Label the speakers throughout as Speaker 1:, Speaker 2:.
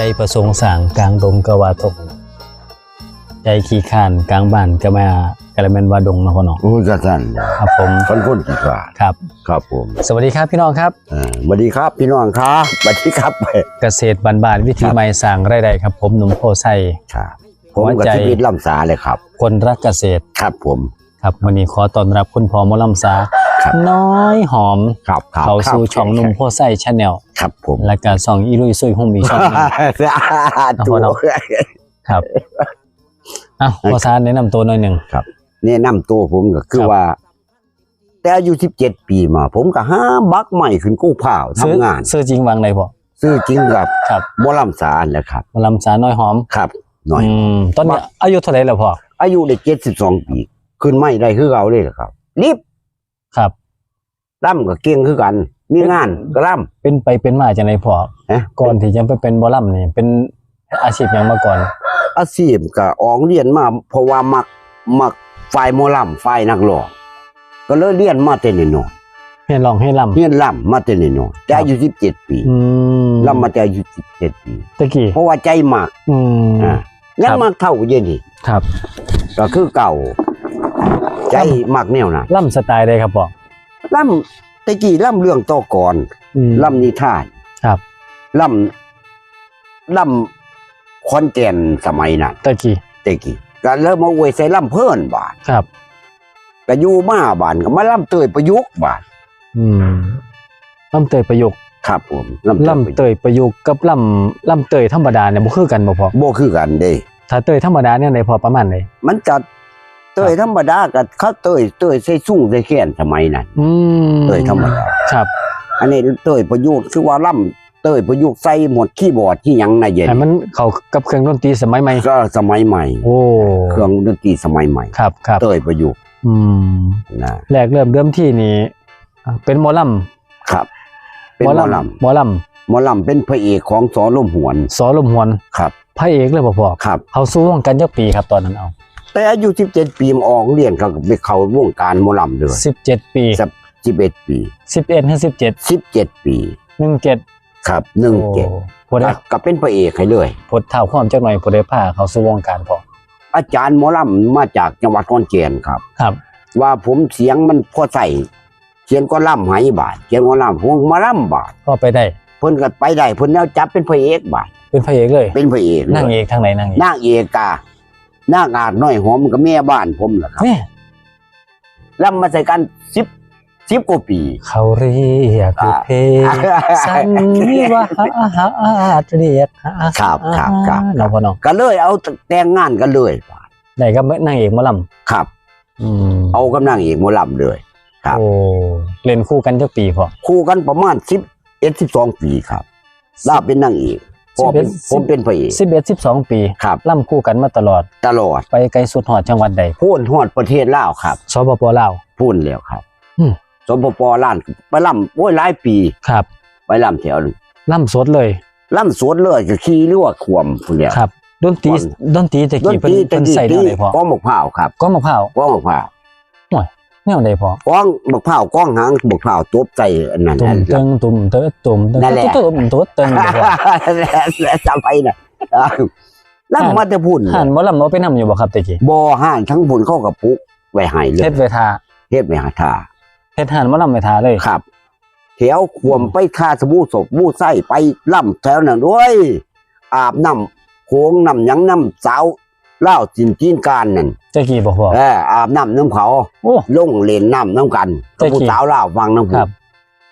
Speaker 1: ใจประสงค์สร้างกลางดงกะว่าทงใจขี้ข้านกลางบ้านก็มากะละแม่นว่าดงเนาะพ่อเนาะ
Speaker 2: โอ้ยกระสัน
Speaker 1: ครับผม
Speaker 2: คนคนกี่ขาด
Speaker 1: ครับ
Speaker 2: ครับผม
Speaker 1: สวัสดีครับพี่น้องครับ
Speaker 2: เอ่อสวัสดีครับพี่น้องครับสวัสดีครับ
Speaker 1: เกษตรบ้านๆวิถี
Speaker 2: ครับ
Speaker 1: ใหม่สร้างรายได้ครับ ผมหนุ่มโพไซ
Speaker 2: ครับผม
Speaker 1: หัว
Speaker 2: กับ
Speaker 1: ใจ
Speaker 2: ชีวิตลำสาเลยครับ
Speaker 1: คนรักเกษตร
Speaker 2: ครับผม
Speaker 1: ครับวันนี้ขอต้อนรับคุณพ่อหมอลำสา
Speaker 2: ครับ
Speaker 1: น้อยหอม
Speaker 2: ครับครับ
Speaker 1: เข้าสู่
Speaker 2: ครับ
Speaker 1: ช่องหนุ่มโพไซชาแนล
Speaker 2: ครับผม
Speaker 1: และการส่องอีลุยซุยหุ่มอีกช่องหนึง
Speaker 2: ตัว
Speaker 1: เอาเนาะครับอะพอซาแนะนำตัวหน่อยหนึ่ง
Speaker 2: แนะนำตัวผมก็คือ
Speaker 1: ครับ
Speaker 2: ว่า แต่อายุ17ปีมา ผมก็หาบักใหม่ขึ้นกู้เผา
Speaker 1: ซื้อ
Speaker 2: ทำงาน
Speaker 1: ซื้อจริงวางไหนพ่อ
Speaker 2: ซื้อจริงกับ
Speaker 1: ครับ
Speaker 2: บ่ลำสาแหละครับ
Speaker 1: หมอลำสาน้อยหอม
Speaker 2: ครับหน่อย
Speaker 1: อืมตอนนี้อายุเท่าไหร่แล้วพ่อ
Speaker 2: อายุได้72ปี ขึ้นไม่ได้คือเราเลยเหรอครับรีบ
Speaker 1: ครับ
Speaker 2: ล่ำก็เก่งคือกัน มีงานก็ล่
Speaker 1: เป็นไปเป็นมาจังไรพ่อำ
Speaker 2: นะ
Speaker 1: ก่อนที่จะไปเป็นบอลลัมนี่เป็นอาชีพอย่างมาก่อน
Speaker 2: อาชีพก็ออกเรียนมาเพราะว่ามักมักฝ่ายหมอลำฝ่ายนักร้องก็เลยเรียนมาแต่น้อย
Speaker 1: ให้ลองให้ล
Speaker 2: ๆเรียนลำมาแต่น้อยๆแต่อายุ17ปีำ
Speaker 1: อืม
Speaker 2: ลำมาแต่อายุ17ปี
Speaker 1: ตะกี้
Speaker 2: เพราะว่าใจมาก
Speaker 1: อืม
Speaker 2: อ่ายัง
Speaker 1: ครับ
Speaker 2: มากเท่าเย็นนี่
Speaker 1: ครับ
Speaker 2: ก็คือเก่า ใจมากแนวนั้น
Speaker 1: ล่ำสไตล์ใดครับพ่อ
Speaker 2: ลำตะกี้ลำเรื่องต่อก่อน
Speaker 1: อืม
Speaker 2: ลำนิทาน
Speaker 1: ครับ
Speaker 2: ลำลำคอนแก่นสมัยนั้น
Speaker 1: ตะกี้
Speaker 2: ตะกี้ก็เริ่มมาอวยใส่ลำเพิ่นบาด
Speaker 1: ครับ
Speaker 2: ก็อยู่มาบานก็มาล่ำเตยประยุกต์บาน
Speaker 1: อืมล่ำเตยประยุกต์
Speaker 2: ครับผมล่ำ
Speaker 1: ล่ำ
Speaker 2: เต
Speaker 1: เต
Speaker 2: ย
Speaker 1: ยประยุกต์กับล่ำล่ำเตยธรรมดาเนี่ยบ่คือกันบ่พ่อ
Speaker 2: บ่คือกันเด้
Speaker 1: ถ้าเตยธรรมดาเนี่ยในพอประมาณไหน
Speaker 2: มันจะ เตยธรรมดากับเขาเตยเตยใส่สุ่งใส่แขนสมัยนั้น
Speaker 1: อืม
Speaker 2: เตยธรรมดา
Speaker 1: ครับ
Speaker 2: อันนี้เตยประยุกต์คือว่าล่ำเตยประยุกต์ใส่หมดคีย์บอร์ดที่หยังน่ะเย็น
Speaker 1: แต่มันเข้ากับเครื่องดนตรีสมัยใหม่
Speaker 2: ก็สมัยใหม่
Speaker 1: โอ้
Speaker 2: เครื่องดนตรีสมัยใหม่
Speaker 1: ครับครับ
Speaker 2: เตยประยุกต์
Speaker 1: อืม
Speaker 2: นะ
Speaker 1: แรกเริ่มเริ่มที่นี่อะเป็นหมอลำ
Speaker 2: ครับ เป็นหมอล
Speaker 1: หมอลำ
Speaker 2: หมอลำเป็นพระเอกของสอลมหวนำ
Speaker 1: สอลมหวน
Speaker 2: ครับ
Speaker 1: พระเอกเลยบ่พอ
Speaker 2: ครับ
Speaker 1: เขาสู้วงกันจักปีครับตอนนั้นเอา
Speaker 2: แต่อายุ17ปีมาออกเรียนก็ไปเข้าวงการหมอลำเลย
Speaker 1: 17ปี
Speaker 2: สัก11ปี
Speaker 1: 11ถึง17
Speaker 2: 17ปี
Speaker 1: 17
Speaker 2: ครับ
Speaker 1: โอ้
Speaker 2: 17
Speaker 1: พอได้
Speaker 2: ก็เป็นพระเอกให้เลย
Speaker 1: พดเท่าความจักหน่อยพอได้พาเขาสู้วงการพอ
Speaker 2: อาจารย์หมอลำมาจากจังหวัดขอนแก่นครับ
Speaker 1: ครับ
Speaker 2: ว่าผมเสียงมันพอใส่เสียงก็ล่ำไหบาทเสียงก็ล่ำผมมาล่ำบาท
Speaker 1: ก็ไปได้
Speaker 2: เพิ่นก็ไปได้เพิ่นแล้วจับเป็นพระเอกบาท
Speaker 1: เป็นพระเอกเลย
Speaker 2: เป็นพระเอกเลย
Speaker 1: นางเอกทางไหนนางเอก
Speaker 2: นางเอกกา นางอาจน้อยหอมกับแม่บ้านผมแหละครับ
Speaker 1: เนี่ย
Speaker 2: ล่ำมาใส่กันสิบสิบกว่าปี
Speaker 1: เขาเรียกคือเพลงสันนิวาสเรียกหา
Speaker 2: ครับครับครับ
Speaker 1: น้องพ่อน้อง
Speaker 2: ก็เลยเอาแต่งงานกันเลยบาท
Speaker 1: ไหนก็นางเอกหมอล
Speaker 2: ครับำ
Speaker 1: อืม
Speaker 2: เอากับนางเอกหมอลำเลยครับ
Speaker 1: โอ้เล่นคู่กันจักปีพอ
Speaker 2: คู่กันประมาณสิบเอ็ดสิบสองปีครับลาเป็นนางเอก พ่อเป็น
Speaker 1: 11
Speaker 2: ผมเป็นพระเอก
Speaker 1: สิบเอ็ดสิบสองปี
Speaker 2: ครับ
Speaker 1: ล่ำคู่กันมาตลอด
Speaker 2: ตลอด
Speaker 1: ไปไกลสุดหอดจังหวัดใด
Speaker 2: พูนฮอดประเทศลาวครับ
Speaker 1: สปปลาว
Speaker 2: พูนแล้วครับ
Speaker 1: อืม
Speaker 2: สปปล้านไปล่ำโอ้ยหลายปี
Speaker 1: ครับ
Speaker 2: ไปล่ำแถวนึง
Speaker 1: ล่ำสดเลย
Speaker 2: ล่ำสวนเลยก็ขี่เรือขวมพุ่นแล้ว
Speaker 1: ครับดนตรี
Speaker 2: ก่อน
Speaker 1: ดนตรีตะ
Speaker 2: ดน
Speaker 1: กี้
Speaker 2: ต
Speaker 1: เพิ่น
Speaker 2: รีตะ
Speaker 1: เพิ่น
Speaker 2: กี้
Speaker 1: ใส่แน
Speaker 2: ตี
Speaker 1: วใดพอ
Speaker 2: ก้องมะพร้าวครับ
Speaker 1: ก้องมะพร้าว
Speaker 2: ก้องมะพร้าว
Speaker 1: แนวใดพอ
Speaker 2: ก้องมะพร้าวก้องหางมะพร้าวตบใจอันนั้น
Speaker 1: ตุ่ม
Speaker 2: นั่น
Speaker 1: เติงตุ่มเตอตุ่มเติง
Speaker 2: นั่นแหละ
Speaker 1: ตุ่มตุ่มเติงเดี๋ยวพอ
Speaker 2: และจำไปน่ะเออล่ำมาแต่พุ่น
Speaker 1: ห่านหมอลำเอาไปนำอยู่บ่ครับตะกี้
Speaker 2: บ่ห่านทั้งพุ่นเข้ากับปุกไว้ให้เลย
Speaker 1: เฮ็ดเวทา
Speaker 2: เฮ็ดไว้หาทา
Speaker 1: เฮ็ดห่านหมอลำเวทาเลย
Speaker 2: ครับแถวขวมไปคาสบู่ศพบู่ไส้ไปล่ำแถวนั้นด้วยอาบน้ำโค้งน้ำหยังน้ำสาว เล่าวจินจีนการนั่น
Speaker 1: ตะกี้บ่พอ
Speaker 2: เอออาบน้ำน้ำเขา
Speaker 1: โอ้
Speaker 2: ลงเล่นน้ำน้ำกัน
Speaker 1: แต่
Speaker 2: กับผู้
Speaker 1: กี่
Speaker 2: สาวเล่าวฟังน้ำผ
Speaker 1: ครั
Speaker 2: ม
Speaker 1: บ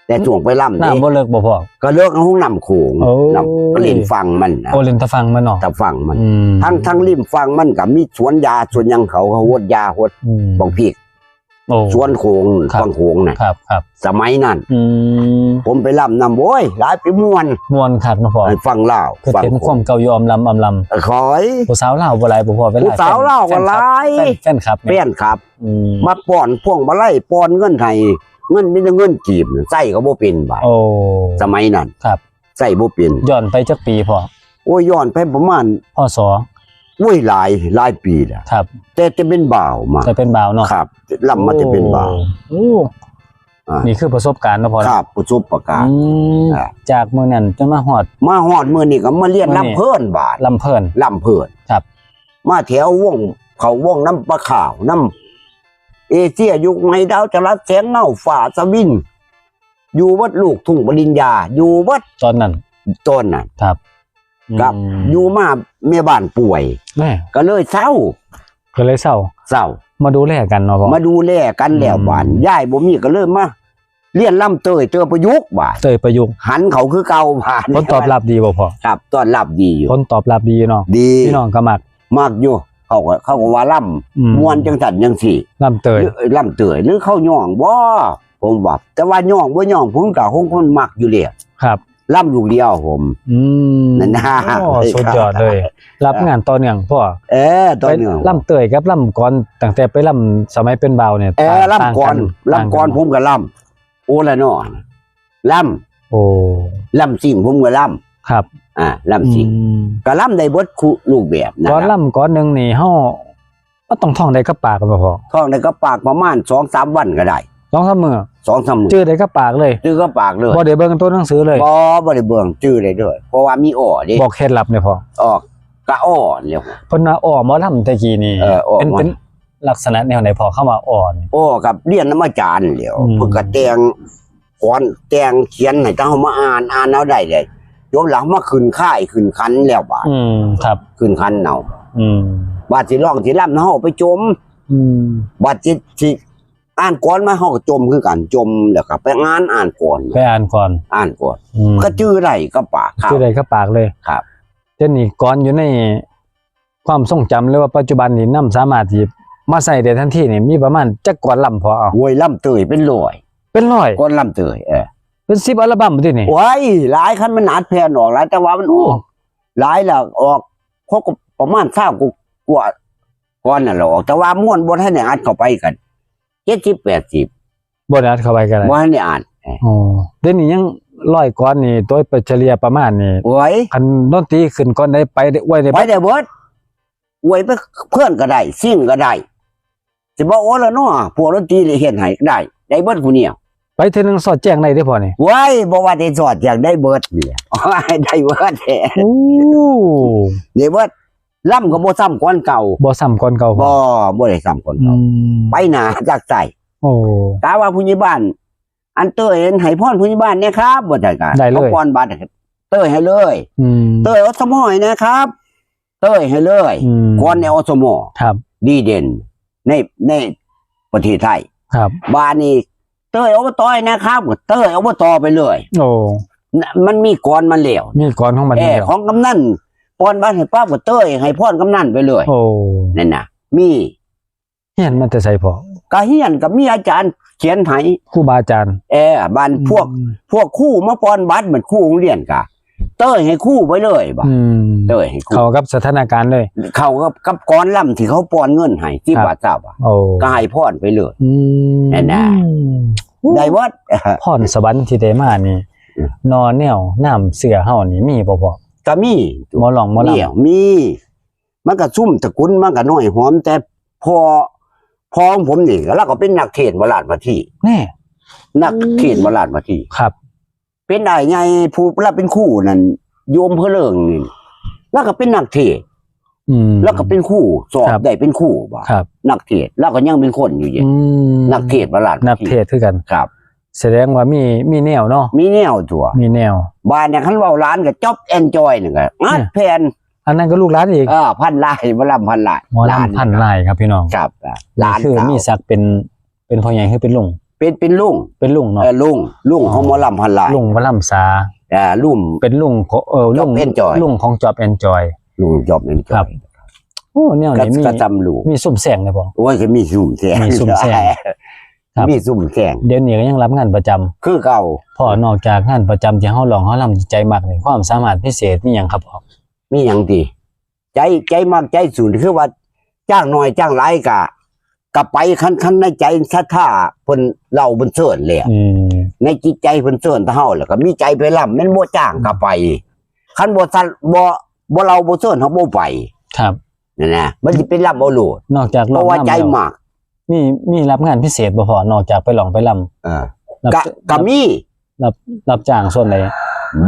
Speaker 2: แต่ช่วงไปล่ำ
Speaker 1: น้ำ
Speaker 2: นี่
Speaker 1: บ่เลิกบ่พอ
Speaker 2: ก็เลิกเอาห้องน้ำโขง
Speaker 1: โอ้
Speaker 2: น้ำก็เล่นฟังมันนะ
Speaker 1: โอเล่นตะฟังมันเนาะ
Speaker 2: แต่ฟังมัน
Speaker 1: อืม
Speaker 2: ทั้งทั้งริมฟังมันกับมีสวนยาสวนหยังเขาเขาหดยาหด
Speaker 1: อืม
Speaker 2: บางพีก
Speaker 1: โอ้
Speaker 2: สวนโขง
Speaker 1: ครับ
Speaker 2: ฟังโขงน่ะ
Speaker 1: ครับครับ
Speaker 2: สมัยนั้น
Speaker 1: อืม
Speaker 2: ผมไปล่ำน้ำโว้ยหลายปีม่วน
Speaker 1: ม่วนคักเนาะพ่อ
Speaker 2: ให้ฟังเล่าว
Speaker 1: คือ
Speaker 2: ฟัง
Speaker 1: เห็น
Speaker 2: โข
Speaker 1: ความ
Speaker 2: ง
Speaker 1: เก่ายอมลำอำล
Speaker 2: เออขอยำ
Speaker 1: ผู้สาวลาวบ่หลายบ่พอเวลา
Speaker 2: ผู้สาวลาวก็หลาย
Speaker 1: แฟนแฟนคลับ
Speaker 2: เปี้ยนครับ
Speaker 1: อืม
Speaker 2: มาป้อนพวงมาไล่ป้อนเงินให้เงินมีแต่เงินจีบใส่ก็บ่เป็นบาท
Speaker 1: โอ้
Speaker 2: สมัยนั้น
Speaker 1: ครับ
Speaker 2: ใส่บ่เป็น
Speaker 1: ย้อนไปจักปีพอ
Speaker 2: โอ้ยย้อนไปประมาณ
Speaker 1: พ่อ สอ
Speaker 2: โอ้ยหลายหลายปีแล้ว
Speaker 1: ครับ
Speaker 2: แต่จะเป็นบ่าวมา
Speaker 1: จะเป็นบ่าวเนาะ
Speaker 2: ครับลำมาจะเป็นบ่าว
Speaker 1: โอ้
Speaker 2: อ่า
Speaker 1: นี่คือประสบการณ์เนาะพ่อ
Speaker 2: ครับประสบประการ
Speaker 1: อืม
Speaker 2: อ่า
Speaker 1: จากมื้อนั้นจนมาฮอด
Speaker 2: มาฮอดมื้อนี้ก็มาเรียน
Speaker 1: มื้อนี้
Speaker 2: ลำเพิ่นบาด
Speaker 1: ลำเพิ่น
Speaker 2: ลำเพิ่น
Speaker 1: ครับ
Speaker 2: มาแถววงเขาวงน้ำปลาขาวน้ำเอเชียยุคในดาวจรัสแสงเงาฝ่าสวิน อยู่วัดลูกทุ่งปริญญา อยู่วัด
Speaker 1: ตอนนั้น
Speaker 2: ต้นน่ะ
Speaker 1: ครับ
Speaker 2: ครับ
Speaker 1: ม
Speaker 2: อยู่มาเมียบ้านป่วย
Speaker 1: แม่
Speaker 2: ก็เลยเศร้า
Speaker 1: ก็เลยเศร้า
Speaker 2: เศร้า
Speaker 1: มาดูแลกันเนาะพ่อ
Speaker 2: มาดูแลกันแล้ว
Speaker 1: อืม
Speaker 2: บ้านยายบ่มีก็เริ่มมาเรียนล่ำเตยเจอประยุกต์บ้าน
Speaker 1: เตยประยุกต์
Speaker 2: หันเขาคือเก่าบ้าน
Speaker 1: ผลตอบรับดีบ่พ่อ
Speaker 2: ครับต้อนรับดีอยู่
Speaker 1: ผลตอบรับดีเนาะ
Speaker 2: ดี
Speaker 1: พี่น้องก็มัก
Speaker 2: มากอยู่เขาก็เขาก็ว่าล่
Speaker 1: อืมำ
Speaker 2: มวนจังสันจังสี่
Speaker 1: ลำเตย
Speaker 2: หรือล่ำเตยหรือเข้าย่องบ่ผมว่าแต่ว่าย่องบ่ย่องผมก็คงคนมักอยู่แล้ว
Speaker 1: ครับ
Speaker 2: ล่ำลูกเดียวผม
Speaker 1: อืม
Speaker 2: นั่นนะ
Speaker 1: โอ้สุดยอดเลย รับงานต่อเนื่องพ่อ
Speaker 2: เออตอน
Speaker 1: ไป
Speaker 2: เนี้
Speaker 1: ลำเตยกับลำก่อนตั้งแต่ไปลำสมัยเป็นบ่าวเนี่ย
Speaker 2: เออ
Speaker 1: ต่าง
Speaker 2: ล่ำก่อน
Speaker 1: ต่าง
Speaker 2: ล่ำก่อนผมก็ล่ำโอ้ละเนาะล่
Speaker 1: โอ้ำ
Speaker 2: ล่ำสิ่งผมก็ล่
Speaker 1: ครับำ
Speaker 2: อ่าล่ำสิ่ง
Speaker 1: อืม
Speaker 2: ก็ล่ำได้เบิดคุรูปแบบนะ
Speaker 1: ก่อน
Speaker 2: ครับ
Speaker 1: ลำก่อนหนึงนี่เฮาก็ต้องท่องได้กับปากกันบ่พ่อ
Speaker 2: ท่องได้ก็ปากประมาณสองสามวันก็ได้
Speaker 1: ส องสามมื้อ
Speaker 2: สองสามมื้อ
Speaker 1: ชื่อได้กับปากเลย
Speaker 2: จื้อก็ปากเลย
Speaker 1: บ่ได้เบิ่งตัวหนังสือเลย
Speaker 2: บ่บ่ได้เบิ่งจื้อได้ด้วยเพราะว่ามีอ้อเด้
Speaker 1: บอกเคล็ดลับเนี่ยพ่อ
Speaker 2: ออกกะอ้อเรียกว่า
Speaker 1: เพิ่นว่าอ้อหมอลำตะกี้นี่
Speaker 2: เอออ้อ
Speaker 1: เป็น
Speaker 2: หมอ
Speaker 1: เป็นลักษณะแนวไหนพอเข้ามาอ่อน
Speaker 2: อ้อกับเรียนน้ำอาจารย์เดียว
Speaker 1: อืม
Speaker 2: เพิ่นก็แต่งก่อนแต่งเขียนให้เจ้ามาอ่านอ่านเอาได้เลยยกหลังมาขึ้นค่ายขึ้นคันแล้วบาด
Speaker 1: อืมครับ
Speaker 2: ขึ้นคันเนา
Speaker 1: อืม
Speaker 2: บาดสิร้องสิล่ำเฮาไปจม
Speaker 1: อืม
Speaker 2: บาดสิสิ อ่านก่อนมาเฮาก็จมคือกันจมแล้วก็ไปอ่านอ่านก่อน
Speaker 1: ไปอ่านก่อน
Speaker 2: อ่านก่อน
Speaker 1: อืม
Speaker 2: ก็จื้อได้ก็ปากครับ
Speaker 1: ชื่อใดก็ปากเลย
Speaker 2: ครับ
Speaker 1: เดี๋ยวนี้ก่อนอยู่ในความทรงจำหรือว่าปัจจุบันนี่นํสามารถที่มาใส่ได้ทันทีนี่มีประมาณจักก่อนลำพอเอา
Speaker 2: หวยล่ำเตยเป็นร้อย
Speaker 1: เป็นร้อย
Speaker 2: ก่อนล่ำเตยเออ
Speaker 1: เป็น10อัลบั้มตินี่
Speaker 2: โอ้ยหลายคันมันอัดแผ่นออกหลายแต่ว่ามันออกหลายแล้วออกเพราะก็ประมาณเท่ากูกว่าก่อนน่ะหรอกแต่ว่าม่วนบ่ทันได้อัดเข้าไปกัน 70 80
Speaker 1: บ่ได้อัดเข้าไปกันเลย
Speaker 2: บ่ทันได้อ่านเอ้ย
Speaker 1: อ๋อเดี๋ยวนี้ยังร้อยก่อนนี่โดยเฉลี่ยประมาณนี่
Speaker 2: โอ้ย
Speaker 1: คันดนตรีขึ้นก่อนได้ไปได้ไว้ได้
Speaker 2: ไปได้เบิดอวยไปเพื่อนก็ได้ซิ่งก็ได้สิบ่โอ้ละเนาะพวกดนตรีนี่เฮ็ดให้ได้ ได้เบิดผู้เดียว
Speaker 1: ไปเทื่อนึงสอดแจ้งได้เด้อพอนี่
Speaker 2: ไว้บ่ว่าได้สอดอยากได้เบิดนี่โอ้ยได้เบิดแท้
Speaker 1: โอ้
Speaker 2: ได้เบิด ล่ำก็บ่ซ้ำก่อนเก่า
Speaker 1: บ่ซ้ำก่อนเก่า
Speaker 2: บ่บ่ได้ซ้ำก่อน
Speaker 1: อื
Speaker 2: เก่ามไปหน้าจากใจ
Speaker 1: โอ้
Speaker 2: กาว่าผู้ใหญ่บ้าน อันเต้ยเห็นให้พรผู้ใหญ่บ้านเนี่ยครับบ่ได้กัน
Speaker 1: ได้เลย
Speaker 2: อาพรบัตรเต้ยให้เลย
Speaker 1: อืม
Speaker 2: เต้ยอสมอยนะครับ เต้ยให้เลย
Speaker 1: อืม
Speaker 2: ก่อนในอสมอ
Speaker 1: ครับ
Speaker 2: ดีเด่น ในในประเทศไทย
Speaker 1: ครับ
Speaker 2: บ้านนี้เต้ยอบตอยนะครับก็เต้ยอบตไปเลย
Speaker 1: โอ้
Speaker 2: น่ะมันมีก่อนมันแล้ว
Speaker 1: มีก่อนของมัน
Speaker 2: เอ
Speaker 1: เดี
Speaker 2: อ
Speaker 1: ยว
Speaker 2: ของกำนัน พรบ้านให้ป้าก็เต้ยให้พรกำนันไปเลย
Speaker 1: โอ้
Speaker 2: นั่นน่ะ มี
Speaker 1: เฮียนมันแต่ใส่พอกะ
Speaker 2: เฮียนกับมีอาจารย์ เขียนให้
Speaker 1: ครูบาอาจารย์
Speaker 2: เออบ้านพวก พวกคู่มาปอนบัตรเหมือนคู่โรงเรียนกะเต้ยให้คู่ไปเลยบ่
Speaker 1: อืม
Speaker 2: เต้ยให้คู่
Speaker 1: เข้ากับสถานการณ์เลย
Speaker 2: เขากับกับกรล่ำที่เขาปอนเงินให้ที่
Speaker 1: ครับ
Speaker 2: บาททราบอะ
Speaker 1: โอ้
Speaker 2: ก็ให้พรไปเลย
Speaker 1: อืม
Speaker 2: แน่ได้วัด
Speaker 1: พรสวรรค์ที่ได้มานี่
Speaker 2: อืม
Speaker 1: นอนแนวน้ำเสือเฮานี่มีบ่พอ
Speaker 2: ก็มี
Speaker 1: หมอหลองหมอลำ
Speaker 2: เดี่ยวมี มันก็ซุ่มตระกุลมันก็น้อยหอม แต่พอพอของผมนี่แล้วก็เป็นนักเทศน์วราชมาที่
Speaker 1: แน่
Speaker 2: นักเทศน์วราชมาที่
Speaker 1: ครับ
Speaker 2: เป็นได้ไงผู้รับเป็นคู่นั่นโยมเพื่อเลิงนี่แล้วก็เป็นนักเทศน์
Speaker 1: อืม
Speaker 2: แล้วก็เป็นคู่สอบ
Speaker 1: ครับ
Speaker 2: ได้เป็นคู่บ่
Speaker 1: ครับ
Speaker 2: นักเทศน์แล้วก็ยังเป็นคนอยู่เย็น
Speaker 1: อืม
Speaker 2: นักเทศน์วราช
Speaker 1: นักเทศคือกัน
Speaker 2: ครับ
Speaker 1: แสดงว่ามีมีแนวเนาะ
Speaker 2: มีแนวตัว
Speaker 1: มีแนว
Speaker 2: บ้านเนี่ยคันเว้าร้านก็จ็อบแอนจอยนี่ก็งัดแผ่น
Speaker 1: อันนั้นก็ลูกหลานอีก
Speaker 2: เออพันลายบ่ลำพันลาย
Speaker 1: หมอลำพันลายครับพี่น้อง
Speaker 2: ครับอะหลาน
Speaker 1: คือ
Speaker 2: สาว
Speaker 1: มีศักดิ์เป็นเป็นพ่อใหญ่คือเป็นลุง
Speaker 2: เป็นเป็นลุง
Speaker 1: เป็นลุงเนาะ
Speaker 2: เออลุงลุงของหมอลำพันลาย
Speaker 1: ลุงวลำสา
Speaker 2: เออลุง
Speaker 1: เป็นลุงของเออลุง
Speaker 2: Job Enjoy
Speaker 1: ลุงของจอบแอนจอย
Speaker 2: ลุงจอบนี่
Speaker 1: ครับโอ้แนว
Speaker 2: ก็
Speaker 1: นี้มี
Speaker 2: ก็จำลุง
Speaker 1: มีสุ่มแสงเลยพ่อ
Speaker 2: โอ้ยก็มีซุ่มแสง
Speaker 1: มีซุ่มแสง ครับ
Speaker 2: มีซุ่มแสง
Speaker 1: เดี๋ยวนี้ก็ยังรับงานประจำ
Speaker 2: คือเก่า
Speaker 1: พ่อนอกจากงานประจำที่เฮาลองเฮาลำใจมากนี่ความสามารถพิเศษมีหยังครับพ่อ
Speaker 2: มีหยังดีใจใจมากใจสูงคือว่า จ้างน้อยจ้างหลายกะกะไปคันคันในใจศรัทธาเพิ่นเล่าเพิ่นเสิร์นแหละ
Speaker 1: อืม
Speaker 2: ในจิตใจเพิ่นเสิร์นเท่าแล้วก็มีใจไปล่ำแม่นบ่จ้างก็ไปคันบ่ซันบ่บ่เราบ่เสิร์นเฮาบ่ไป
Speaker 1: ครับ
Speaker 2: นั่นนะมันสิเป็นล่ำเอาโลด
Speaker 1: นอกจาก
Speaker 2: เพ
Speaker 1: ลอง
Speaker 2: ราะว่า
Speaker 1: ลำ
Speaker 2: ใจ
Speaker 1: แล้ว
Speaker 2: มาก
Speaker 1: มีมีรับงานพิเศษบ่พ่อนอกจากไปลองไปลำ
Speaker 2: เออ
Speaker 1: รับ
Speaker 2: กะกะมี
Speaker 1: รับรับจ้างส่วนไหน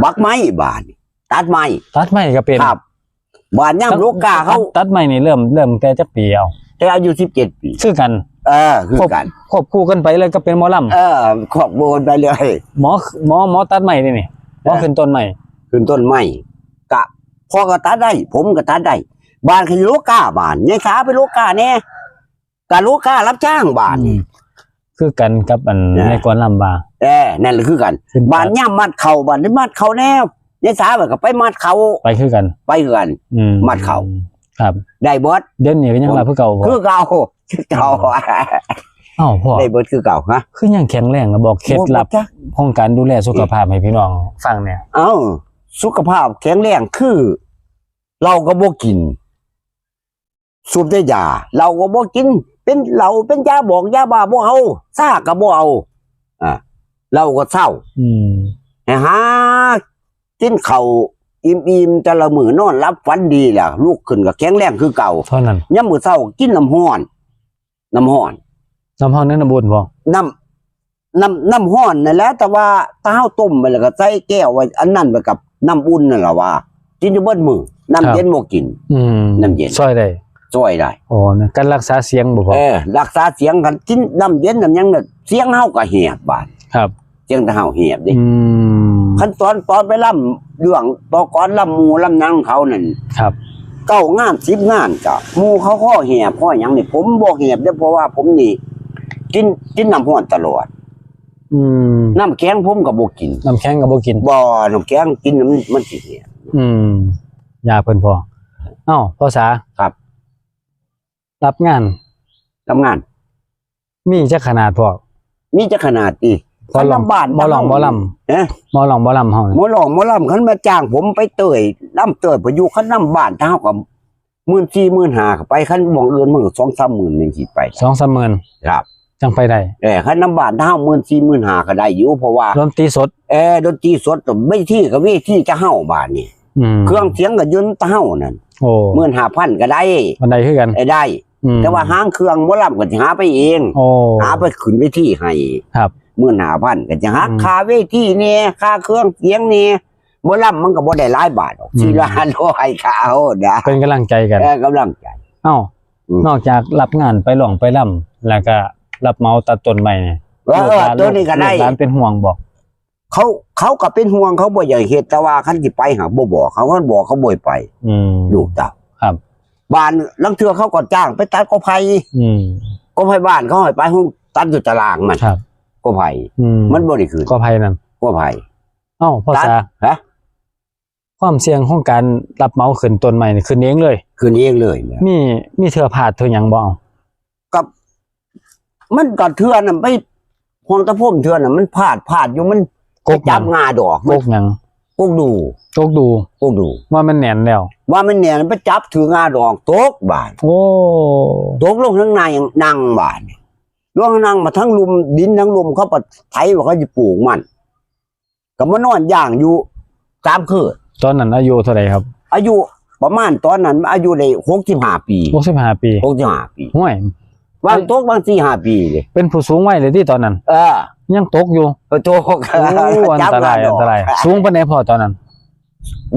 Speaker 2: บักไม้บานตัดไม้
Speaker 1: ตัดไม้ก็เป็น
Speaker 2: ครับบานย่ำลูกกาเขา
Speaker 1: ตัดตัดไม้นี่เริ่มเริ่มแต่จักปีเอา
Speaker 2: แต่อายุสิบเจ็ดปี
Speaker 1: คือกัน
Speaker 2: เออคือกัน
Speaker 1: ควบคู่กันไปเลยก็เป็นหมอลำ
Speaker 2: เออขอบโบนไปเลย
Speaker 1: หมอหมอหมอตัดไม้นี่นี่หมอ
Speaker 2: เออ
Speaker 1: ขึ้นต้นไม้
Speaker 2: ขึ้นต้นไม้กะพ่อก็ตัดได้ ผมก็ตัดได้บานคือลูกกาบานยายสาไปลูกกาแน่ กะลูกการับจ้างบาน
Speaker 1: อืมคือกันกับอัน
Speaker 2: นะ
Speaker 1: ในก่อนลำบาก
Speaker 2: เออนั่นแหละคือกัน
Speaker 1: ขึ้น
Speaker 2: บานย่ำมัดเข่าบานนี่มัดเข่าแน่ยายสาแบบก็ไปมัดเข่า
Speaker 1: ไปคือกัน
Speaker 2: ไปคือกัน
Speaker 1: อืม
Speaker 2: มัดเข่า
Speaker 1: ครับ
Speaker 2: ได้เบิด
Speaker 1: เดี๋ยวนี้ก็ยังรับเพื่อเก่าบ่
Speaker 2: คือเก่าคือเก่า
Speaker 1: อ้าวพ่อ
Speaker 2: ได้เบิดคือเก่าฮะ
Speaker 1: คือยังแข็งแรงแล้วบอกเคล็ดลับ
Speaker 2: จ้ะ
Speaker 1: ของการดูแลสุขภาพให้พี่น้องฟังเนี่ย
Speaker 2: เอ้าสุขภาพแข็งแรงคือ เราก็บ่กิน สูบได้ยาเราก็บ่กิน เป็นเราเป็นยาบอกยาบ้าบ่เอาซ่าก็บ่เอาอ่าเราก็เศร้า
Speaker 1: อืม
Speaker 2: ให้หากินข้าวอิ่มๆแต่ละมื้อนอนรับฝันดีล่ะ ลูกขึ้นก็แข็งแรงคือเก่า
Speaker 1: เท่านั้น
Speaker 2: ยามมื้อเช้ากินน้ำร้อนน้ำร้อน
Speaker 1: น้ำห้องนั้นน้ำบุญบ่
Speaker 2: น้ำน้ำน้ำห้อนนั่นแหละแต่ว่าถ้าเฮาต้มไปแล้วก็ใส่แก้วไว้อันนั้นไปกับน้ำอุ่นนั่นล่ะว่ากินอยู่เบิดมือน้ำเย็นบ่กิน
Speaker 1: อืม
Speaker 2: น้ำเย็น
Speaker 1: ช่วยได้
Speaker 2: ช่วยได้
Speaker 1: โอ้นะการรักษาเสียงบ่พอ
Speaker 2: เออรักษาเสียงกันกินน้ำเย็นน้ำหยังน่ะเสียงเฮาก็เหียบบาด
Speaker 1: ครับ
Speaker 2: เสียงแต่เฮาเหียบดิ
Speaker 1: อืม
Speaker 2: ขั้นตอนตอนไปล่ำเรื่องตอนก่อนล่ำหมู่ล่ำหนังเขานั่น
Speaker 1: ครับ
Speaker 2: เก้างานสิบงานก็หมู่เขาข้อเหียบข้อหยังนี่ผมบ่เหียบเด้อเพราะว่าผมนี่ กินกินน้ำร้อนตลอด
Speaker 1: อืม
Speaker 2: น้ำแข็งผมก็บ่กิน
Speaker 1: น้ำแข็งก็บ่กิน
Speaker 2: บ่น้ำแข็งกินน้ำมันสิเหียบ
Speaker 1: อืมยาเพิ่นพอเอ้าพ่อสา
Speaker 2: ครับ
Speaker 1: รับงาน
Speaker 2: ทำงาน
Speaker 1: มีจักขนาดพอ
Speaker 2: มีจะขนาดอี
Speaker 1: หมอลำ
Speaker 2: บ้าน
Speaker 1: หมอลองหมอล
Speaker 2: เอ๊ะำ
Speaker 1: หมอลองหมอลำเฮา
Speaker 2: หม
Speaker 1: นี่
Speaker 2: อหลองหมอลำคันมาจ้างผมไปเตยล่ำเตยไปอยู่คันน้ำบ้านเท่ากับหมื่นสี่หมื่นห้าไปคันหมองอื่นมันก็สองสามหมื่นหนึ่งสิไป
Speaker 1: สองสามหมื่น
Speaker 2: ครับ
Speaker 1: จังไปได้
Speaker 2: เออคันน้ำบ้านเท่าหมื่นสี่หมื่นห้าก็ได้อยู่เพราะว่า
Speaker 1: ดนตรีสด
Speaker 2: เออดนตรีสดแต่ไม่ที่กับวิที่จะเฮ้าบ้านนี่
Speaker 1: อืม
Speaker 2: เครื่องเสียงกับยืนเท่านั่น
Speaker 1: โอ้
Speaker 2: หมื่นห้าพันก็ได้
Speaker 1: บันไดคือกัน
Speaker 2: ไอ้ได้
Speaker 1: อืม
Speaker 2: แต่ว่าห้างเครื่องหมอลำก็จะหาไปเอง
Speaker 1: โอ้
Speaker 2: หาไปขึ้นเวทีให้
Speaker 1: ครับ
Speaker 2: หมื่นห้าพันก็จะหัก
Speaker 1: อืม
Speaker 2: ค่าเวทีเนี่ยค่าเครื่องเสียงเนี่ยหมอลำมันก็บ่ได้หลายบาทหรอก
Speaker 1: อืม
Speaker 2: สี่ล้านร้อยค่าโหดนะ
Speaker 1: เป็นกำลังใจกัน
Speaker 2: เออกำลังใจ
Speaker 1: เอ้า
Speaker 2: อืม
Speaker 1: นอกจากรับงานไปหลองไปล่ำแล้วก็รับเหมาตัดต้นไม้เนี่ย
Speaker 2: เออเออตัวนี้ก็ได้
Speaker 1: ลูหลานเป็นห่วงบอก
Speaker 2: เขาเขาก็เป็นห่วงเขาบ่อยากเฮ็ดแต่ว่าคันสิไปหาบ่บอกเขาคันบอกเขาบ่ให้ไป
Speaker 1: อืม
Speaker 2: ลูกเต่า
Speaker 1: ครับ
Speaker 2: บ้านลังเทือเขาก็จ้าง ไปตัดกอไผ่
Speaker 1: อืม
Speaker 2: กอไผ่บ้านเขาให้ไปห้องตัดอยู่ตารางมัน
Speaker 1: ครับ
Speaker 2: กอไผ่
Speaker 1: อืม
Speaker 2: มันบ่ได้คืน
Speaker 1: ก็ภัยนั่น
Speaker 2: กอไผ่
Speaker 1: เอ้าพ่อ
Speaker 2: ตัด
Speaker 1: สา
Speaker 2: ฮะ
Speaker 1: ความเสี่ยงของการรับเหมาขึ้นต้นใหม่นี่ขึ้นเองเลย
Speaker 2: คืนเองเลยเนี่ย
Speaker 1: มีมีเถื่อผาดเถื่อหยังบ่เอา
Speaker 2: กับ มันก็เทือน่ะไปห่วงตะพ่มเทือน่ะมันพลาดพลาดอยู่มัน
Speaker 1: ก
Speaker 2: ไป
Speaker 1: กหยั
Speaker 2: จั
Speaker 1: ง
Speaker 2: บงาดอก
Speaker 1: กกหยัง
Speaker 2: กกดู
Speaker 1: กกดู
Speaker 2: กกดู
Speaker 1: ว่ามันแน่นแล้ว
Speaker 2: ว่ามันเนี่ยไปจับถืองาดอกตกบาน
Speaker 1: โอ้
Speaker 2: ตกลงทั้งในนั่งบานลงนั่งมาทั้งลุมดินทั้งลุมเขาปะไถว่าเขาจะปลูกมันก็มานอนย่างอยู่สามคืน
Speaker 1: ตอนนั้นอายุเท่าไหร่ครับ
Speaker 2: อายุประมาณตอนนั้นอายุได้หกสิบห้าปี
Speaker 1: 65ปี
Speaker 2: หกสิบห้าปี
Speaker 1: ห่วย
Speaker 2: บางตกบางสี่ห้าปีเลย
Speaker 1: เป็นผู้สูงวัยเลยที่ตอนนั้น
Speaker 2: เออ
Speaker 1: ยังตกอยู่
Speaker 2: ไปตก
Speaker 1: โอ้อัน
Speaker 2: จับ
Speaker 1: ตราย
Speaker 2: งด
Speaker 1: อั
Speaker 2: ก
Speaker 1: นตราย สูงปานใดพอตอนนั้น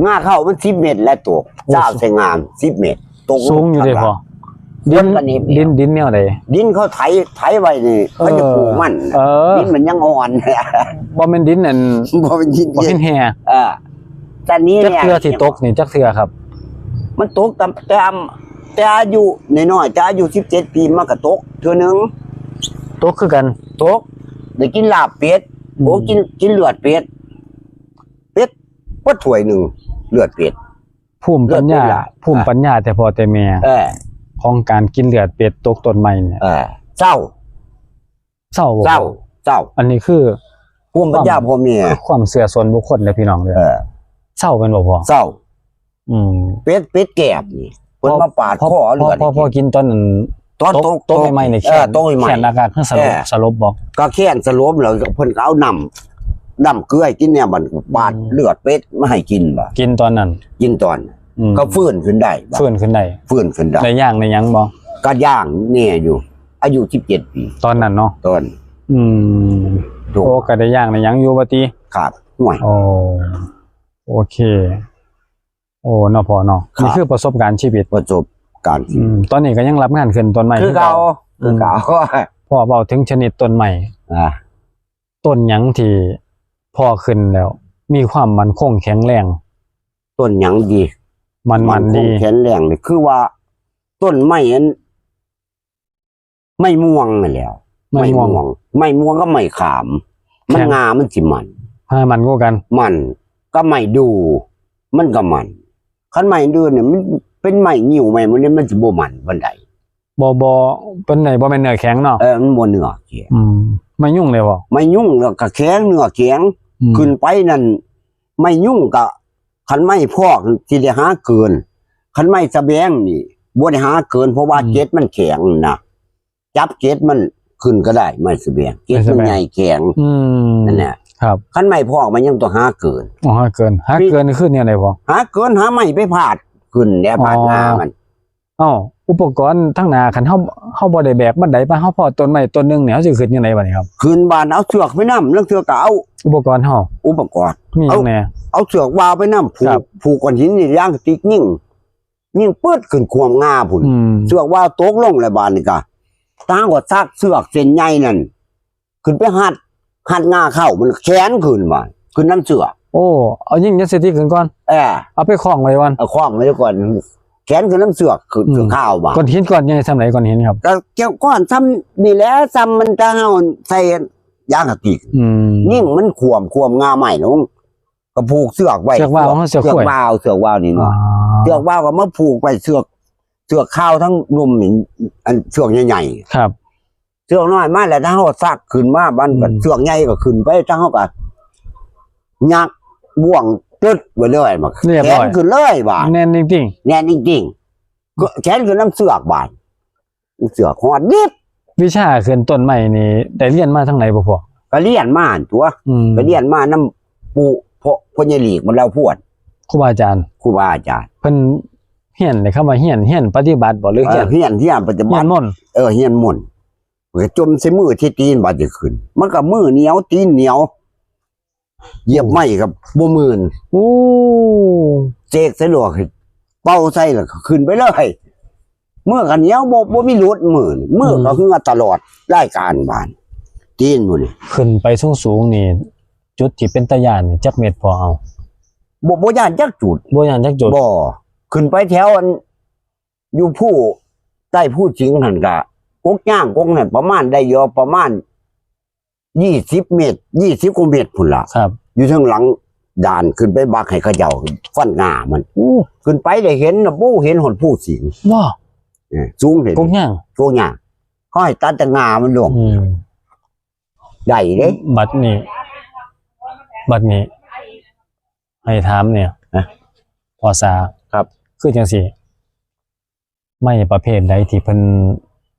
Speaker 2: งาเข้ามันสิบเมตรและตก
Speaker 1: โอ้
Speaker 2: เจ้าใส่งามสิบเมตรตก
Speaker 1: สูงอยู่เลยพอ
Speaker 2: ดิ
Speaker 1: ดิ
Speaker 2: น
Speaker 1: น
Speaker 2: กันนี่
Speaker 1: ดินดินแนวใด
Speaker 2: ดินเขาไถไถไว้นี่เขาจะปลูกมัน
Speaker 1: เออ
Speaker 2: ดินมันยังอ่อน
Speaker 1: บ่แม่นดินนั่น
Speaker 2: บ่เป็นดิน
Speaker 1: บ่
Speaker 2: เย็
Speaker 1: เป็นนแห่
Speaker 2: เออแต่นี้
Speaker 1: จัก
Speaker 2: เนี่ย
Speaker 1: เทื่อที่ตกนี่จักเทื่อครับ
Speaker 2: มันตกแต่แต่ แต่อายุน้อยๆแต่อายุสิบเจ็ดปีมันก็ตกเทื่อหนึง
Speaker 1: ตกคือกัน
Speaker 2: ตกได้กินลาบเป็ดโอ้กินกินเลือดเป็ดเป็ดว่าถ้วยหนึ่งเลือดเป็ด
Speaker 1: ภูมิปัญญา
Speaker 2: เลือดเป็นหลาย
Speaker 1: ภูมิปัญญาแต่พอแต่แม่
Speaker 2: เออ
Speaker 1: ของการกินเลือดเป็ดตกต้นไม้เนี่ย
Speaker 2: เออเศร้า
Speaker 1: เศร้าบ่
Speaker 2: เศร้าเศร้า
Speaker 1: อันนี้คือ
Speaker 2: ภูมิปัญญาพ่อแม่
Speaker 1: คือความเสื่อส่วนบุคคลเลยพี่น้องเลย
Speaker 2: เออ
Speaker 1: เศร้าเป็นบ่พอ
Speaker 2: เศร้า
Speaker 1: อืม
Speaker 2: เป็ดเป็ดแกบนี่ เพิ่นมาปาด
Speaker 1: พอ
Speaker 2: คอ
Speaker 1: พ
Speaker 2: เลื
Speaker 1: อ
Speaker 2: อด
Speaker 1: พอพอกินตอนนั้น
Speaker 2: ตอน
Speaker 1: ต
Speaker 2: ต
Speaker 1: ก
Speaker 2: ก
Speaker 1: ตกใหม่ๆเนี่ย
Speaker 2: เออตกใหม่
Speaker 1: แขนอาการคือสลบ
Speaker 2: เออ
Speaker 1: สลบบอก
Speaker 2: ก็แค้นสลบแล้วเพิ่นก็เอาน้ำน้ำเกลือให้กินเนี่ยมันปาด
Speaker 1: อืม
Speaker 2: เลือดเป็ดมาให้กินบ่
Speaker 1: กินตอนนั้น
Speaker 2: กินตอน
Speaker 1: อืม
Speaker 2: ก็ฟื้นขึ้นได้บ่
Speaker 1: ฟื้นขึ้นได้
Speaker 2: ฟื้นขึ้นได้
Speaker 1: ในย่างในหยังบ่
Speaker 2: ก็ย่างเนี่ยอยู่ อายุ17ปี
Speaker 1: ตอนนั้นเนาะ
Speaker 2: ตอน
Speaker 1: อืม
Speaker 2: ถูก
Speaker 1: โอ้อ้ก็ได้ย่างในหยังอยู่บ่ติ
Speaker 2: ครับห่วย
Speaker 1: โอ้โอเค โอ้เนาะพ่อเนาะ
Speaker 2: ครับ
Speaker 1: นี่คือประสบการณ์ชีวิต
Speaker 2: ประสบการณ์
Speaker 1: อืมตอนนี้ก็ยังรับงานขึ้นต้นไม้
Speaker 2: คือเก่าคือเก่า
Speaker 1: พ่อเว้าถึงชนิดต้นใหม่
Speaker 2: อ่า
Speaker 1: ต้นหยังที่พ่อขึ้นแล้ว มีความมั่นคงแข็งแรง
Speaker 2: ต้นหยังดี
Speaker 1: มันมันดี
Speaker 2: คงแข็งแรงนี่คือว่า ต้นไม้อันไม่ม่วงนั่นแหล้ว
Speaker 1: ไม่ม่วง
Speaker 2: ไม่ม่วงก็ไม่ขาม มัน
Speaker 1: แข็ง
Speaker 2: งามันสิมัน
Speaker 1: ให้มันกูกัน
Speaker 2: มันก็ไม่ดู มันก็มัน คันไม่ดูเนี่ยมันเป็นไม้หิวไม้มันเนี่ยมันสิบ่มันบันได
Speaker 1: บ่บ่เป็นไหนบ่แม่นเนื้อแข็งเนาะ
Speaker 2: เออมันบ่เนื้อเกีย
Speaker 1: อืมไม่ยุ่งเลยบ่
Speaker 2: ไม่ยุ่งแล้วก็แข็งเนื้อแข็ง
Speaker 1: อืม
Speaker 2: ขึ้นไปนั่นไม่ยุ่งกับคันไม่พอกที่ได้หาเกินคันไม่สะแบงนี่บ่ได้หาเกินเพราะว่าเกล็ดมันแข็งนะจับเกล็ดมันขึ้นก็ได้ ไม่สะแบงเกล็ดมันใหญ่แข็ง
Speaker 1: อืม
Speaker 2: นั่นแหละ
Speaker 1: ครับ
Speaker 2: คันไม่พอกมันยังต้องหาเกิน
Speaker 1: อ๋อหาเกินหาเกินนี่คือเนี่ยไหนบ่
Speaker 2: หาเกินหาไม่ไปพาดขึ้นแล้วพาด
Speaker 1: อ๋อ
Speaker 2: หน้ามัน
Speaker 1: อ้าวอุปกรณ์ทั้งหน้าคันเฮาเฮาบ่ได้แบกบันไดไปเฮาพอต้นไม้ต้นหนึงเนี่ยเฮาสิขึ้นยังไงบัดนี้ครับ
Speaker 2: ขึ้นบานเอาเสือกไปน้ำแล้วเสือกก็เอา
Speaker 1: อุปกรณ์เฮา
Speaker 2: อุปกรณ์
Speaker 1: มีหยังแหน่
Speaker 2: เอาเสือกวาวไปน้ำผู
Speaker 1: ครั
Speaker 2: ก
Speaker 1: บ
Speaker 2: ผูกก้อนหินนี่ย่างติ๊กยิ่งยิ่งเปิดขึ้นความงาพุ่น
Speaker 1: อืม
Speaker 2: เสือกว่าตกลงเลยบานนี่กะตั้งกว่าซักเสือกเส้นใหญ่นั่นขึ้นไปหัด หัดงาเข้ามันแขนขึ้นมาขึ้นน้ำเสือก
Speaker 1: โอ้เอายิงยัดสติขึ้นก่อน
Speaker 2: เออ
Speaker 1: เอาไปคล้องไว้วัน
Speaker 2: เอาคล้องไว้ก่อนแขนขึ้นน้ำเสือกขึ้น
Speaker 1: อืม
Speaker 2: ขึ้นข้าวมา
Speaker 1: ก่อนหินก่อนยังไงสำไหนก่อนหินครับ
Speaker 2: แล้วเจ้าก้อนซ้ำนี่แหละซ้ำมันจะเฮาใส่ยางกะติก
Speaker 1: อืม
Speaker 2: ยิ่งมันขวมขวมงาใหม่ลงก็ผูกเสือกไว้
Speaker 1: เสือกว่าวเขาเสือก
Speaker 2: เสือก
Speaker 1: ขวย
Speaker 2: ว่าวเสือกว่าวนี่
Speaker 1: อ่า
Speaker 2: เนาะเสือกว่าวก็มาผูกไว้เสือกเสือกข้าวทั้งรุมนี่อันเสือกใหญ่ๆ
Speaker 1: ครับ
Speaker 2: เสือกน้อยมาแล้วถ้าเขาซักขึ้นมาบ้านก็
Speaker 1: อืม
Speaker 2: เสือกใหญ่ก็ขึ้นไปถ้าเขาก็ยักบ่วงตึดไปเลยมา
Speaker 1: เรียบ
Speaker 2: แข
Speaker 1: ร้อนย
Speaker 2: ขึ้นเลยบาด
Speaker 1: แน่นจริง
Speaker 2: แน่นจริงๆก็แขนขึ้นน้ำเสือกบาดเสือกหอดดิบ
Speaker 1: ๆ วิชาขึ้นต้นไม้นี่ได้เรียนมาทางไหนบ่พ่อ
Speaker 2: ก็เลียนมาหั่นตัว
Speaker 1: อืม
Speaker 2: ก็เลียนมาน้ำปูพ่อพ่อใหญ่หลีกมันเราพวด
Speaker 1: ครูบาอาจารย์
Speaker 2: ครูบาอาจารย์
Speaker 1: เพิ่นเฮียนได้คำว่าเฮียนเฮียนปฏิบัติบ่หรือ
Speaker 2: เอ
Speaker 1: เฮีย
Speaker 2: อนเฮียนเฮียนปัจจุ
Speaker 1: เฮี
Speaker 2: บั
Speaker 1: ย
Speaker 2: น
Speaker 1: นมนต์
Speaker 2: เออเฮียนหมุน เผื่อจมใส่มือที่ตีนบาดจะขึ้น มันก็มือเหนียวตีนเหนียวเหยียบไม่กับบ่มืน
Speaker 1: โอ้
Speaker 2: เจกใส่หลวกให้เป้าใส่แล้วก็ขึ้นไปเลยเมื่อกันเหนียวบ่บ่มีหลุดมือนี่มือก็คือว่าตลอดรายการบาน ตีนหมู่นี่
Speaker 1: ขึ้นไปสูงๆนี่ จุดที่เป็นตะยานนี่จักเม็ดพอเอา
Speaker 2: บ่บ่ย่านจักจุด
Speaker 1: บ่ยานจักจุด
Speaker 2: บ่ขึ้นไปแถวอันอยู่ผู้ใต้ผู้จิงหั่นก็ กกย่างกกนั่นประมาณได้ยอประมาณ20เมตร20กว่าเมตรพุ่นล่ะ
Speaker 1: ครับ
Speaker 2: อยู่ทางหลังด่านขึ้นไปบักให้เขาเจ้าฟันงามัน
Speaker 1: โอ้
Speaker 2: ขึ้นไปได้เห็นนะบู้เห็นหนผู้สิง
Speaker 1: ว้า
Speaker 2: เออสูงเห็น
Speaker 1: กกย่าง
Speaker 2: สูงหยาเขาให้ตัดแต่งามันลง
Speaker 1: อืม
Speaker 2: ได้เด้
Speaker 1: บัดนี้ บัดนี้ ให้ถามเนี่ย
Speaker 2: ฮะ
Speaker 1: ภาษา
Speaker 2: ครับ
Speaker 1: คือจังซี่ ไม่ประเภทใดที่เพิ่น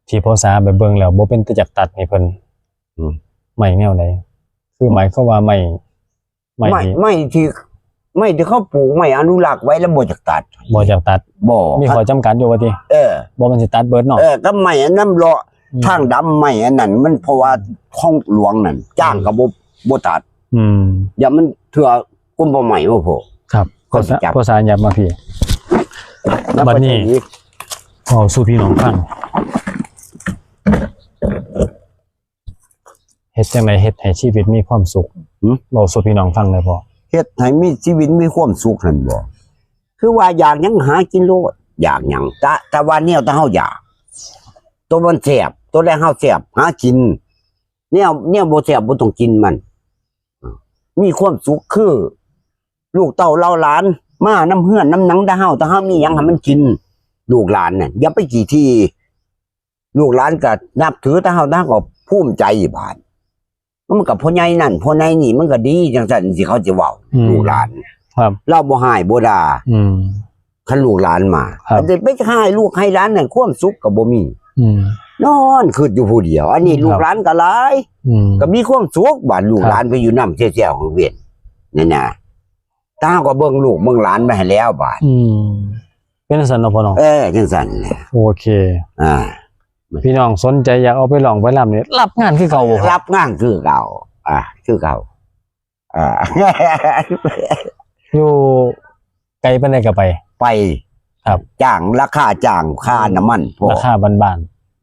Speaker 1: ที่ภาษาไปเบิ่งแล้วบ่เป็นตะจักตัดนี่เพิ่น
Speaker 2: อืม
Speaker 1: ไม่แนวใดคือหมายความว่าไม่ไม่
Speaker 2: ไม่
Speaker 1: ที่
Speaker 2: ไม่ที่ไม่ที่เขาปลูกไม่อนุรักษ์ไว้แล้วบ่จักตัด
Speaker 1: บ่จักตัด
Speaker 2: บ่
Speaker 1: มีข้อจำกัดอยู่ว่าติ
Speaker 2: เออ
Speaker 1: บ่มันสิตัดเบิดเนาะ
Speaker 2: เออก็ไม่อันน้ำเลาะ
Speaker 1: อืม
Speaker 2: ทางดำไม่อันนั้น มันเพราะว่าห้องหลวงนั่นจ้างก็บ่บ่ตัด
Speaker 1: อืม
Speaker 2: อย่ามันเถื่อกุมบ่ใหม่บ่พอ
Speaker 1: ครับ
Speaker 2: ก็
Speaker 1: ภา
Speaker 2: สิ
Speaker 1: ษา
Speaker 2: จับ
Speaker 1: ภาษาหยับมาพี่ บัดนี้ขอสู่พี่น้องฟัง เฮ็ดจังไดเฮ็ดให้ชีวิตมีความสุข
Speaker 2: หืม
Speaker 1: เว้าสู่พี่น้องฟังได้บ่
Speaker 2: เฮ็ดให้มีชีวิตมีความสุขนั่นบ่คือว่าอยากหยังหากินโลดอยากหยังแต่แต่ว่าแนวแต่เฮาอยากตัวมันแสบตัวแรกเฮาแสบหากินแนวแนวบ่แสบบ่ต้องกินมันมีความสุขคือ ลูกเต้าเล่าหลาน มาน้ำเฮือนน้ำหนังแต่เฮาแต่เฮามีหยังให้มันกิน ลูกหลานน่ะอย่าไปกี่ที่ลูกหลานก็นับถือแต่เฮาแต่เฮาก็ภูมิใจบาด มันกับพ่อใหญ่นั่นพ่อใหญ่นี่มันก็ดีจังซั่นสิเขาจะเว้า
Speaker 1: อืม
Speaker 2: ลูกหลาน
Speaker 1: ครับ
Speaker 2: เราบ่หายบ่ด่า
Speaker 1: อืม
Speaker 2: คันลูกหลานมา
Speaker 1: ครับ
Speaker 2: แต่ไปหายลูกให้หลานนั่นความสุขก็บ่มี
Speaker 1: อืม
Speaker 2: นอนคืออยู่ผู้เดียว อันนี้
Speaker 1: ครับ
Speaker 2: ลูกหลานก็หลาย
Speaker 1: อืม
Speaker 2: ก็มีความสุขบาดลูก
Speaker 1: ครับ
Speaker 2: หลานไปอยู่นำเสียๆของเวียนนั่นน่ะตาก็เบิ่งลูกเบิ่งหลานไปให้แล้วบาด
Speaker 1: อืมเป็นจังซั่นเนาะพ่อเนาะ
Speaker 2: เออจังซั่นแหละ
Speaker 1: โอเค
Speaker 2: อ่า
Speaker 1: พี่น้องสนใจอยากเอาไปลองไปลํนี่รับงานคือเก่าบ่พ่อ
Speaker 2: รับงานคือเก่า อ่าคือเก่า อ่า
Speaker 1: อยู่ไกลปานใดก็ไป
Speaker 2: ไป
Speaker 1: ครับ
Speaker 2: จ้างราคาจ้างค่าน้ำมันพอ
Speaker 1: ราคาบ้าน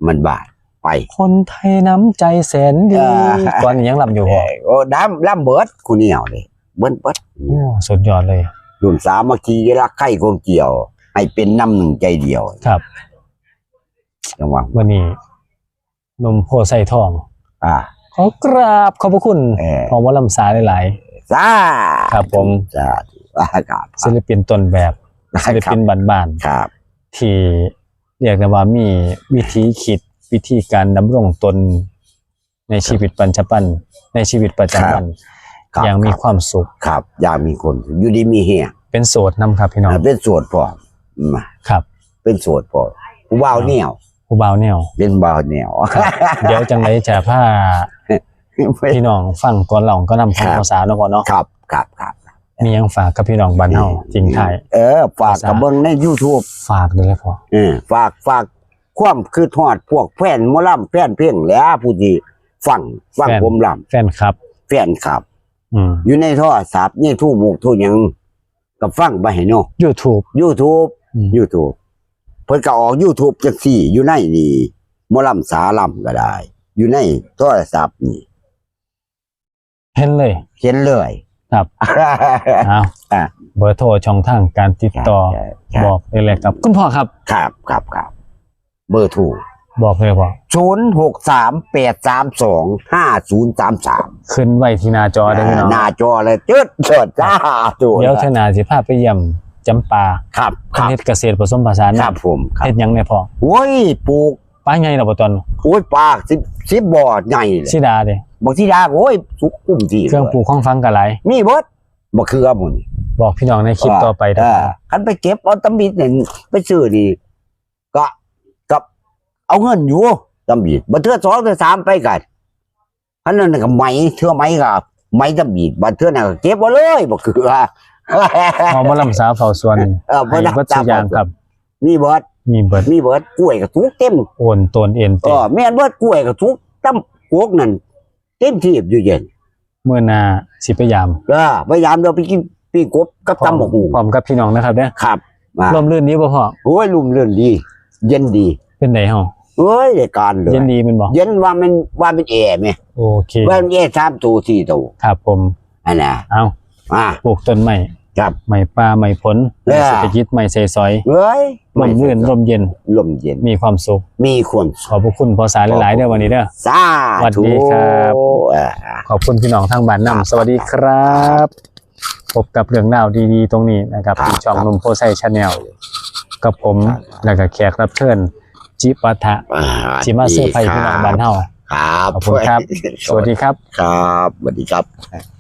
Speaker 2: มันบาทไป
Speaker 1: ๆคนไทยน้ำใจแสนดี
Speaker 2: อ่า
Speaker 1: ก่อนนี้ยังลำอยู่
Speaker 2: เอ
Speaker 1: บ่
Speaker 2: อโอ้ดำล่ำเบิดกูเหนียวเลยเบิ้นเบิด
Speaker 1: โอ้สุดยอดเลย
Speaker 2: รุ่นสามัคคีรักใคร่กลมเกี่ยว ให้เป็นน้ำหนึ่งใจเดียว
Speaker 1: ครับ
Speaker 2: จังหวะ
Speaker 1: วันนี้นมโพไซทอง
Speaker 2: อ่า
Speaker 1: ขอกราบขอบพระคุณ
Speaker 2: เออ
Speaker 1: พอว่าลำสาหลาย
Speaker 2: สา
Speaker 1: ครับผม
Speaker 2: สาธุอ่าครับ
Speaker 1: ๆศิลปินต้นแบบศิลปินบ้าน
Speaker 2: ครับ
Speaker 1: ๆที่เรียกได้ว่ามีวิธีคิดวิธีการดำรงตนในชีวิตปัจจุบันในชีวิตประจำวัน
Speaker 2: ครับ
Speaker 1: อย่างมีความสุข
Speaker 2: ครับอยากมีคนอยู่ดีมีเฮีย
Speaker 1: เป็นโสดนำครับพี่น้อง
Speaker 2: อ่าเป็นโสวดพอมา
Speaker 1: ครับ
Speaker 2: เป็นโสวดพอผู้บ่าวเหนียว
Speaker 1: ผู้บ่าวแนว
Speaker 2: เป็นบ่าวเหนียว
Speaker 1: เดี๋ยวจังไรจะพาพี่น้องฟังก่อนเราก็นำฟัง
Speaker 2: ครับ
Speaker 1: ภาษาเนาะก่อนเนาะ
Speaker 2: ครับครับครับ
Speaker 1: มีหยังฝากกับพี่น้องบ้านเฮาจริงท้าย
Speaker 2: เออ ฝาก
Speaker 1: ภาษา
Speaker 2: กับเบิ้งใน YouTube
Speaker 1: ฝากเลยเลยพอ
Speaker 2: เออฝากฝากความคือทอดพวกแฟนหมอลำแฟนเพลงแหล้วผู้ที่ฟังฟังผมล
Speaker 1: แฟนครับำ
Speaker 2: แฟนครับ
Speaker 1: อืม
Speaker 2: อยู่ในโทรศัพท์นี่ทู่มุกทู่หยังก็ฟังไปให้เนาะ
Speaker 1: YouTube
Speaker 2: YouTube
Speaker 1: อืม
Speaker 2: YouTube เพิ่นก็ออก YouTube จังซี่ อยู่ในนี่หมอลำสาลำก็ได้ อยู่ในโทรศัพท์นี่
Speaker 1: เห็นเลย
Speaker 2: เห็นเลย
Speaker 1: ครับ เอา
Speaker 2: อะ
Speaker 1: เบอร์โทรช่องทางการติดต่อ
Speaker 2: ใช่ใช่
Speaker 1: บอกได้เลยครับ คุณพ่อครับ
Speaker 2: ครับครับครับเบอร์ถูก
Speaker 1: บอกเลยพ่อ
Speaker 2: ศูนย์หกสามแปดสามสองห้าศูนย์สามสาม
Speaker 1: ขึ้นไว้ที่หน้าจอได้พี่น้อง
Speaker 2: หน้าจอเลยจืดเฉิดจ้าตัว
Speaker 1: เดี๋ยวเทาหนาสิพาไปเยี่ยม จำปา
Speaker 2: ครับค
Speaker 1: ประ
Speaker 2: รับ
Speaker 1: เทศเกษตรผสมผสาน
Speaker 2: ครับผมครับ
Speaker 1: เฮ็ดหยังเนี่ยพ่อ
Speaker 2: โอ้ยปลูก
Speaker 1: ป้าไงเราบ่ตอน
Speaker 2: โอ้ยปากสิบสิบบ่อใหญ่เลย
Speaker 1: สิดาเด้
Speaker 2: บอกที่ดาโอ้ยสุกกุ้มที่
Speaker 1: เครื่องปลูกของฟังกันหลาย
Speaker 2: มีเบิดบ่คือหมด
Speaker 1: บอกพี่น้องในคลิปต่อไป
Speaker 2: เอ
Speaker 1: เด้อ
Speaker 2: อคันไปเก็บเอาตำบิดเนี่ยไปซื้อดีก็กับเอาเงินอยู่ตำบิดบัเทือสองเทือสามไปกันอันนั้นนะก็ไหมเทือไหมกับไหมตำบิดบัเทือน่ะก็เก็บไว้เลยบ่คือ ว่า
Speaker 1: พอมาลำสาวเฝ้าสวนนี่
Speaker 2: เออบ่
Speaker 1: ให้
Speaker 2: ได้
Speaker 1: เบิดสุอย่างครับ
Speaker 2: มีเบิด
Speaker 1: มีเบิด
Speaker 2: มีเบิดกล้วยกับทุกเต็ม
Speaker 1: โอนตนเอ็น
Speaker 2: เอ
Speaker 1: เต็ม
Speaker 2: อแม่นเบิดกล้วยกับทุกตั้มกวกนั่นเต็มที่อยู่เย็น
Speaker 1: เมื่อหนาสิพยายาม
Speaker 2: เออพยายามเดี๋ยวไปกินปีกบกับตำบักหู
Speaker 1: พร้อมกับพี่น้องนะครับเด้อ
Speaker 2: ครับมา
Speaker 1: ร่มรื่นนี้บ่พ่อ
Speaker 2: โอ้ยลุ่มเรื่อนดี เย็นดี
Speaker 1: เป็นไดเฮา
Speaker 2: เอ้ยรายการเลย
Speaker 1: เย็นดีแมันบ่
Speaker 2: เย็นว่ามันว่าเป็นแอร์ไหม
Speaker 1: โอเค
Speaker 2: ว่ามันแอร์สามตัวสี่ตัว
Speaker 1: ครับผม
Speaker 2: อันน่ะ
Speaker 1: เอา
Speaker 2: อ่า
Speaker 1: ปลูกต้นไม้
Speaker 2: ครับ
Speaker 1: ไม้ป่าไม้ผล
Speaker 2: เออ
Speaker 1: ไม้เศรษฐกิจไม้ใส่ซอย
Speaker 2: เอ้ย
Speaker 1: ร่มรื่นร่มเย็น
Speaker 2: ลมเย็น
Speaker 1: มีความสุข
Speaker 2: มีความ
Speaker 1: ข
Speaker 2: สุข
Speaker 1: อบพระคุณพอสายหลายๆเด้อวันนี้เด้อ
Speaker 2: สา
Speaker 1: สวัส
Speaker 2: ธุ
Speaker 1: ดีครับ
Speaker 2: อ่า
Speaker 1: ขอบคุณพี่น้องทางบ้านนำสวัสดีครับพบกับเรื่องราวดีๆ ตรงนี้นะครับที่ช่องนมโพไซชาแนลกับผมแล้วก็แขกรับเชิญจิปาถะ
Speaker 2: อ่า
Speaker 1: จิมาเซอร์ไพรส์พี่น้องบ้านเฮา
Speaker 2: ครับ
Speaker 1: ขอบคุณครับ สวัสดีครับ
Speaker 2: ครับสวัสดีครับ